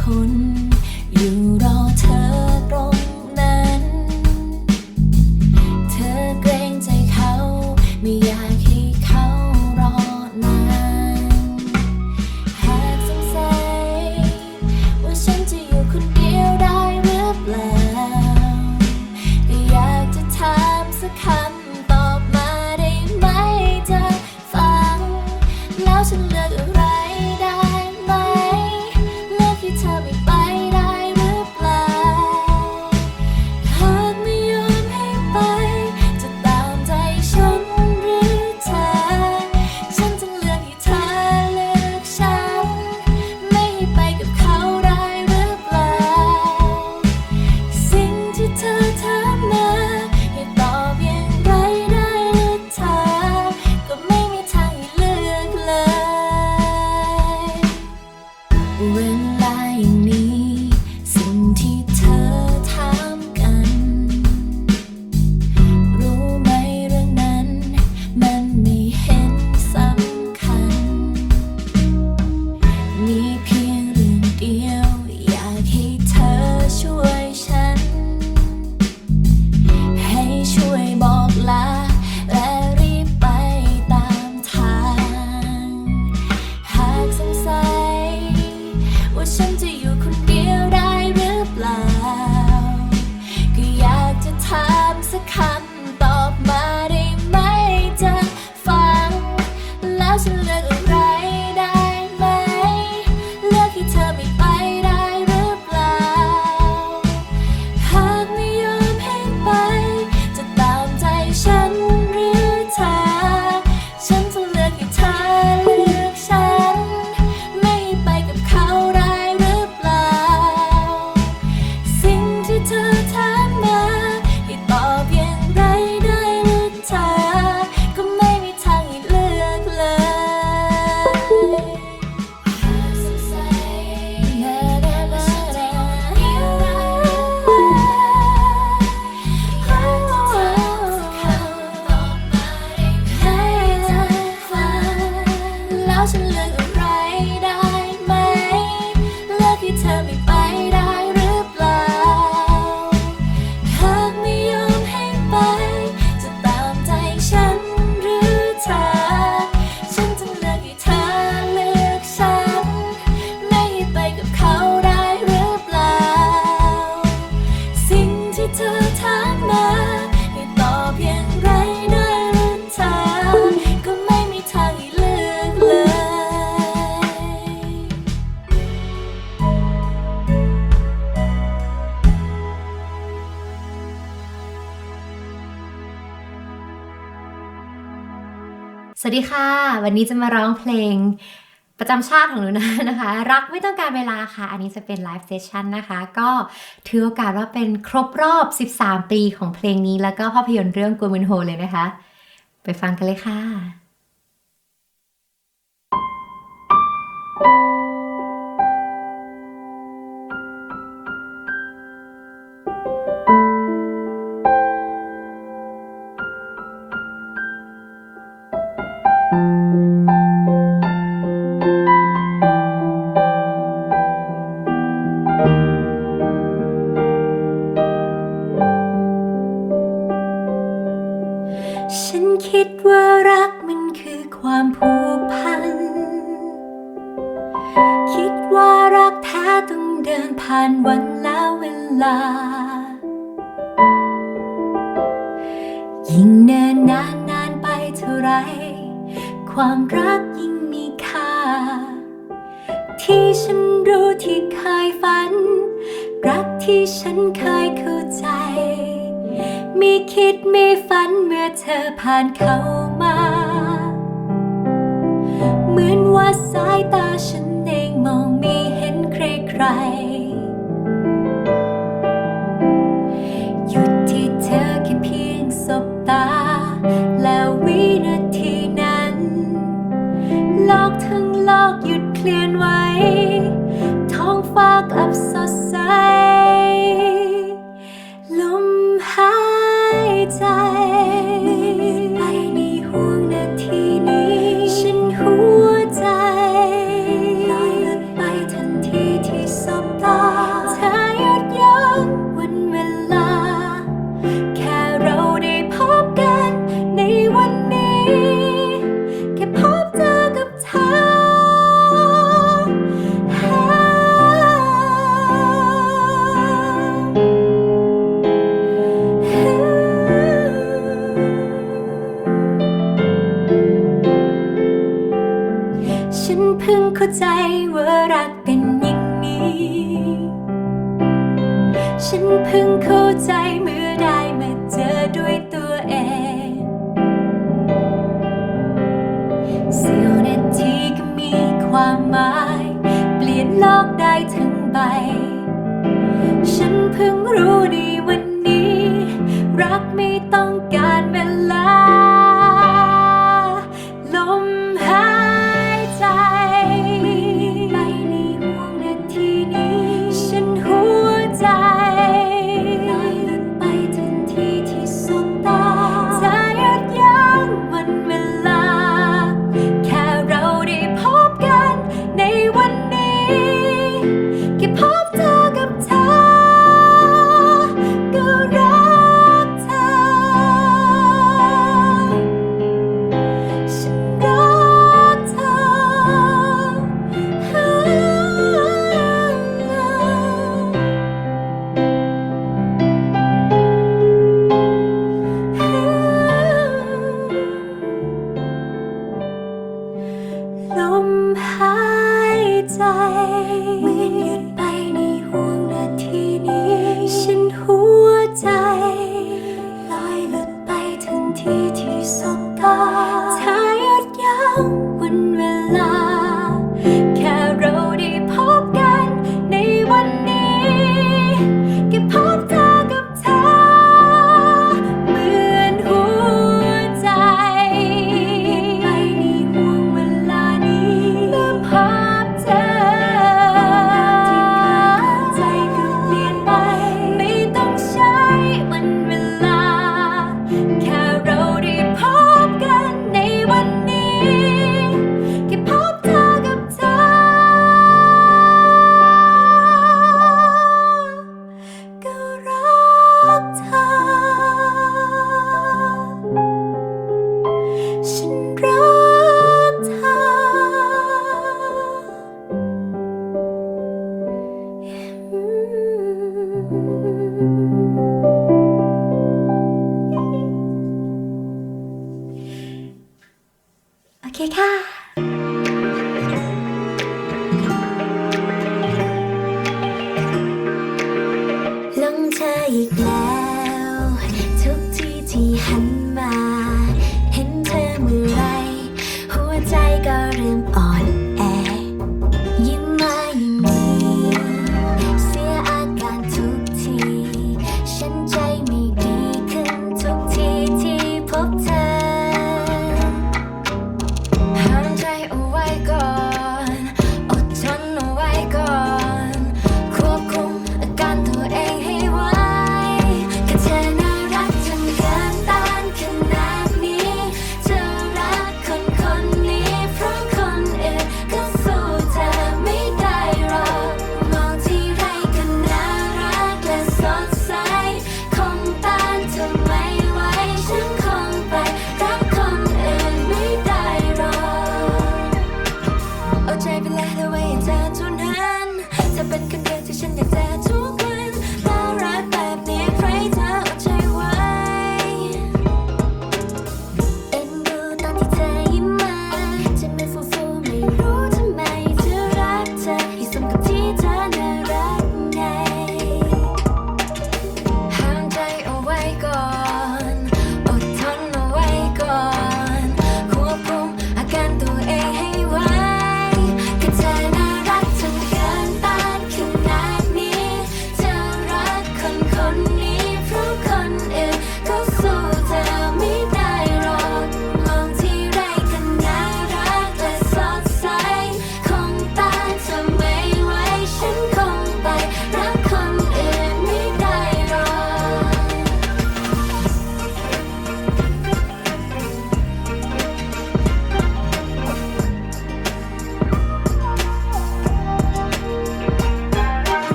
คน ดีค่ะ วันนี้จะมาร้องเพลงประจำชาติของหนูนะนะคะ รักไม่ต้องการเวลาค่ะ อันนี้จะเป็นไลฟ์เซสชันนะคะ ก็ถือโอกาสว่าเป็นครบรอบ 13 ปีของเพลงนี้ แล้วก็ภาพยนตร์เรื่องกูมินโฮเลยนะคะ ไปฟังกันเลยค่ะ ว่ารักแท้ต้องเดินผ่านวันและเวลา ยิ่งเนินนานนานไปเท่าไร ความรักยิ่งมีค่า ที่ฉันรู้ที่เคยฝัน รักที่ฉันเคยเข้าใจ มีคิดมีฝันเมื่อเธอผ่านเข้ามา เหมือนว่าสายตาฉัน ร หยุดที่เธอแค่เพียงสบตา Good side.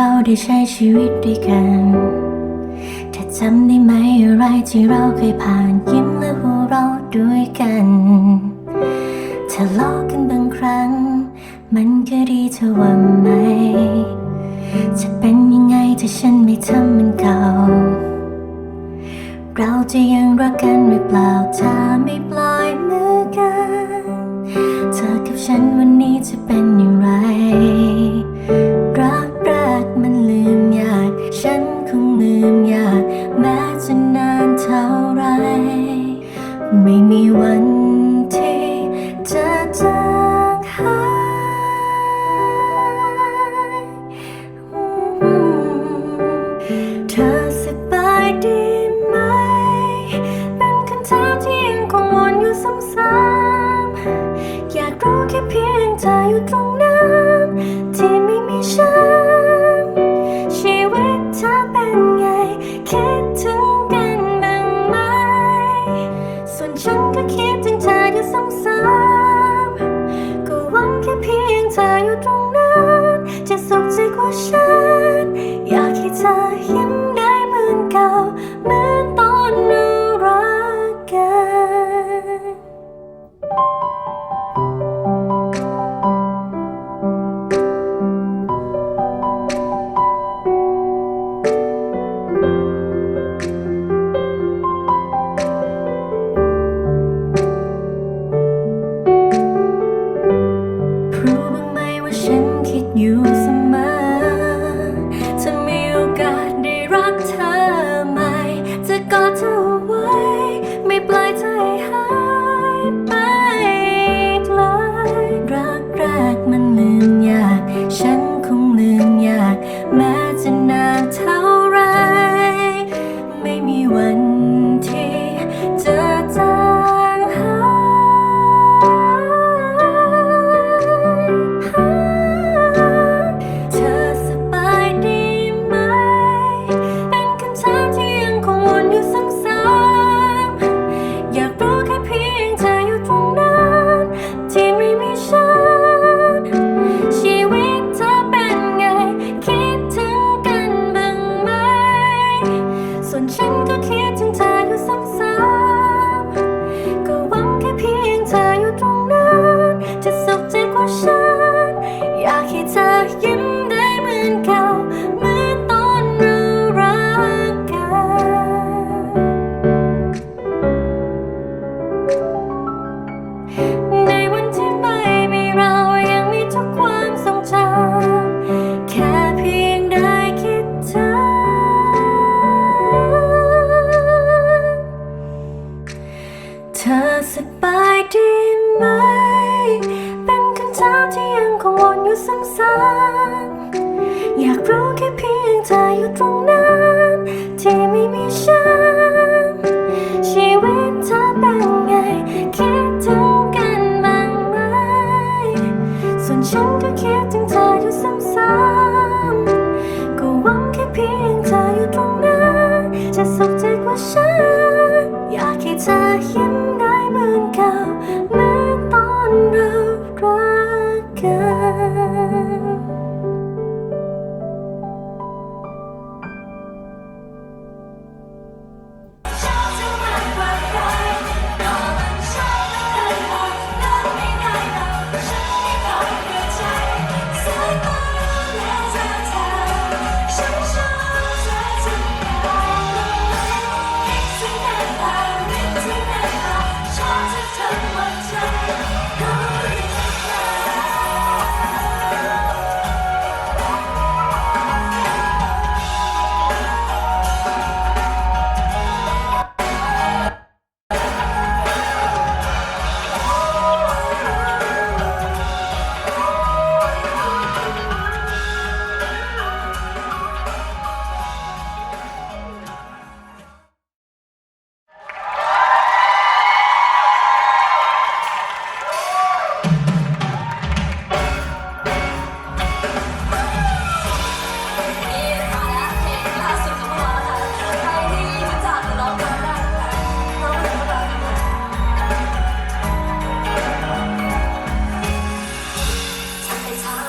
ราได้ใช้ชีวิตด้วยกัน ถ้าจำได้ไหมอะไรที่เราเคยผ่านยิ้มและหัวเราะด้วยกันทะเลาะกันบางครั้ง มันก็ดีเธอว่าไหม จะเป็นยังไงถ้าฉันไม่ทำมันเก่า เราจะยังรักกันหรือเปล่าถ้าไม่ปล่อยมือกัน เธอกับฉันวันนี้จะเป็นอย่างไร